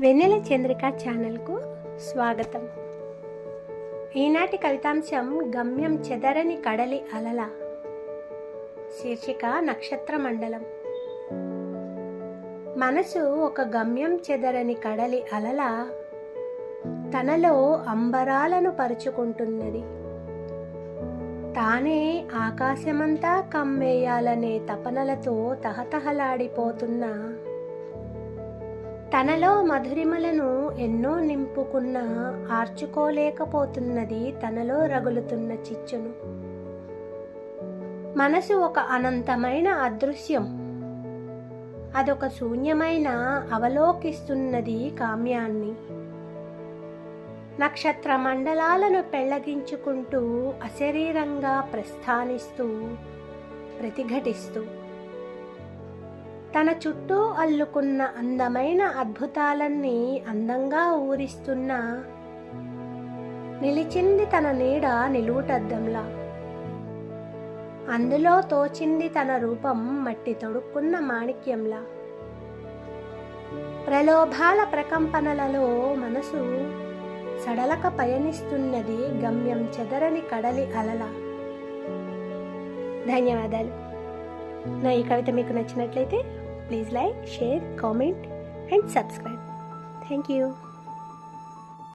వెన్నెల చంద్రిక ఛానల్కు స్వాగతం. ఈనాటి కవితాంశం గమ్యం చెదరని కడలి అలల. శీర్షిక నక్షత్ర మండలం. మనసు ఒక గమ్యం చెదరని కడలి అలల తనలో అంబరాలను పరుచుకుంటున్నది. తానే ఆకాశమంతా కమ్మేయాలనే తపనలతో తహతహలాడిపోతున్న. తనలో మధురిమలను ఎన్నో నింపుకున్న ఆర్చుకోలేకపోతున్నది తనలో రగులుతున్న చిచ్చును. మనసు ఒక అనంతమైన అదృశ్యం. అదొక శూన్యమైన అవలోకిస్తున్నది కామ్యాన్ని. నక్షత్ర మండలాలను పెళ్ళగించుకుంటూ అశరీరంగా ప్రస్థానిస్తూ ప్రతిఘటిస్తూ తన చుట్టూ అల్లుకున్న అందమైన అద్భుతాలన్నీ అందంగా ఊరిస్తున్న. నిలిచింది తన నీడ నిలువుటద్దంలా. అందులో తోచింది తన రూపం మట్టి తొడుక్కున్న మాణిక్యంలా. ప్రలోభాల ప్రకంపనలలో మనసు సడలక పయనిస్తున్నది గమ్యం చెదరని కడలి అలల. ధన్యవాదాలు. నా ఈ కవిత మీకు నచ్చినట్లయితే Please like, share, comment and subscribe. Thank you.